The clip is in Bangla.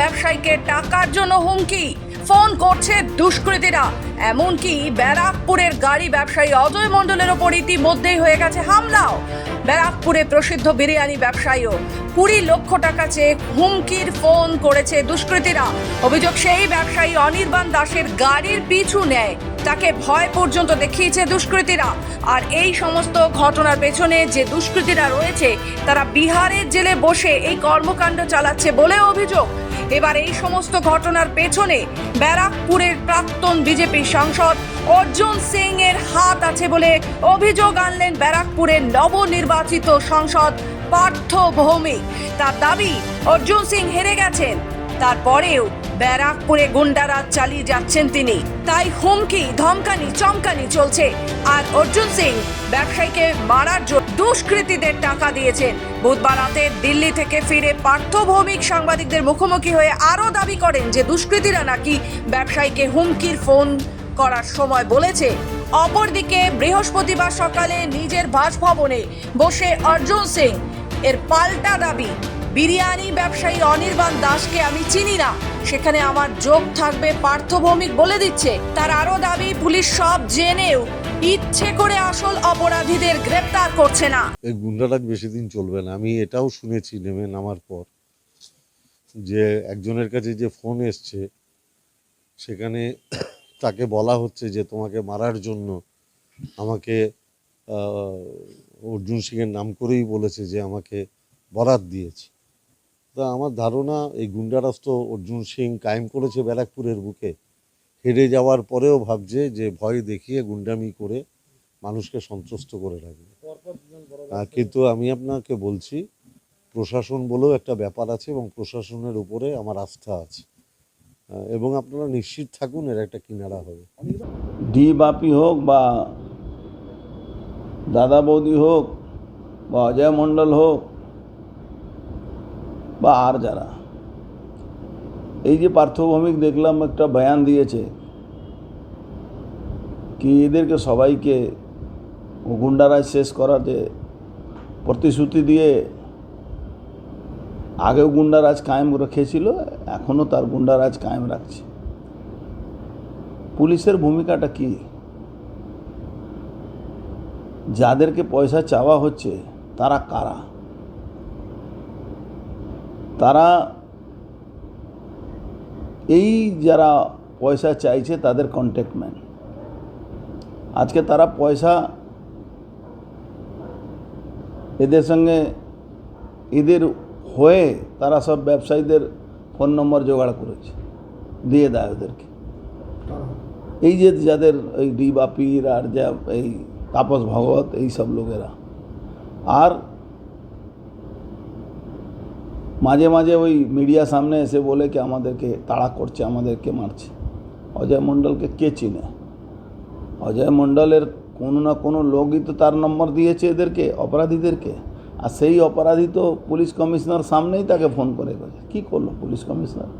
ব্যবসায়ীকে টাকার জন্য হুমকি। ফোন করছে দুষ্কৃতীরা। এমনকি ব্যারাকপুরের গাড়ি ব্যবসায়ী অজয় মণ্ডলের ওপর ইতিমধ্যেই হয়ে গেছে হামলাও। ব্যারাকপুরে প্রসিদ্ধ বিরিয়ানি ব্যবসায়ীও কুড়ি লক্ষ টাকা চেয়ে হুমকির ফোন করেছে দুষ্কৃতীরা। অভিযোগ সেই ব্যবসায়ী অনির্বাণ দাসের গাড়ির পিছু নেয়। তাকে ভয় পর্যন্ত দেখিয়েছে দুষ্কৃতীরা। আর এই সমস্ত ঘটনার পেছনে যে দুষ্কৃতীরা রয়েছে, তারা বিহারের জেলে বসে এই কর্মকাণ্ড চালাচ্ছে বলে অভিযোগ। এবার এই সমস্ত ঘটনার পেছনে ব্যারাকপুরের প্রাক্তন বিজেপি সাংসদ অর্জুন সিং এর হাত আছে বলে অভিযোগ আনলেন ব্যারাকপুরের নবনির্বাচিত সাংসদ পার্থ ভৌমিক। তার দাবি, অর্জুন সিং হেরে গেছেন। তারপরেও ব্যারাকপুরে গুন্ডারাজ চালিয়ে যাচ্ছেন তিনি। তাই হুমকি, ধমকানি, চমকানি চলছে। আর অর্জুন সিং ব্যবসায়ীকে মারার জন্য দুষ্কৃতীদের টাকা দিয়েছেন। বুধবার রাতে দিল্লি থেকে ফিরে পার্থভৌমিক সাংবাদিকদের মুখোমুখি হয়ে আরও দাবি করেন যে দুষ্কৃতীরা নাকি ব্যবসায়ীকে হুমকির ফোন করার সময় বলেছে, অপরদিকে বৃহস্পতিবার সকালে নিজের বাসভবনে বসে অর্জুন সিং এর পাল্টা দাবি বিরিয়ানি ব্যবসায়ী অনির্বাণ দাসকে আমি চিনি না। সেখানে আমার যোগ থাকবে পার্থভৌমিক বলে দিচ্ছে। তার আরও দাবি, পুলিশ সব জেনেও ইচ্ছে করে আসল অপরাধীদের গ্রেপ্তার করছে না। এই গুন্ডারাজ বেশি দিন চলবে না। আমি এটাও শুনেছি নেমে নামার পর যে একজনের কাছে যে ফোন এসছে, সেখানে তাকে বলা হচ্ছে যে তোমাকে মারার জন্য আমাকে অর্জুন সিংয়ের নাম করেই বলেছে যে আমাকে বরাত দিয়েছে। তা আমার ধারণা এই গুন্ডারাজ অর্জুন সিং কায়েম করেছে ব্যারাকপুরের বুকে। হেরে যাওয়ার পরেও ভাবছে যে ভয় দেখিয়ে গুন্ডামি করে মানুষকে সন্ত্রস্ত করে রাখবে। কিন্তু আমি আপনাকে বলছি প্রশাসন বলেও একটা ব্যাপার আছে এবং প্রশাসনের উপরে আমার আস্থা আছে। এবং আপনারা নিশ্চিত থাকুন এর একটা কিনারা হবে। ডি বাপি হোক বা দাদা বৌদি হোক বা অজয় মণ্ডল হোক বা আর যারা। এই যে পার্থভৌমিক দেখলাম, একটা বয়ান দিয়েছে কি এদেরকে সবাইকে গুন্ডারাজ শেষ করাতে প্রতিশ্রুতি দিয়ে আগেও গুন্ডারাজ কায়েম রেখেছিল, এখনও তার গুন্ডারাজ কায়েম রাখছে। পুলিশের ভূমিকাটা কি? যাদেরকে পয়সা চাওয়া হচ্ছে, তারা কারা? তারা এই যারা পয়সা চাইছে তাদের কন্ট্যাক্টম্যান আজকে তারা পয়সা এদের সঙ্গে এদের হয়ে তারা সব ব্যবসায়ীদের ফোন নম্বর জোগাড় করেছে, দিয়ে দেয় ওদেরকে। এই যে যাদের এই ডি বাপির আর যা এই তাপস ভগবত এই সব লোকেরা। আর মাঝে মাঝে ওই মিডিয়া সামনে এসে বলে কি আমাদেরকে তাড়া করছে, আমাদেরকে মারছে। অজয় মণ্ডলকে কে চিনে? অজয় মণ্ডলের কোনো না কোনো লোকই তো তার নম্বর দিয়েছে এদেরকে, অপরাধীদেরকে। আর সেই অপরাধী তো পুলিশ কমিশনার সামনেই তাকে ফোন করে গেছে কী করল পুলিশ কমিশনার?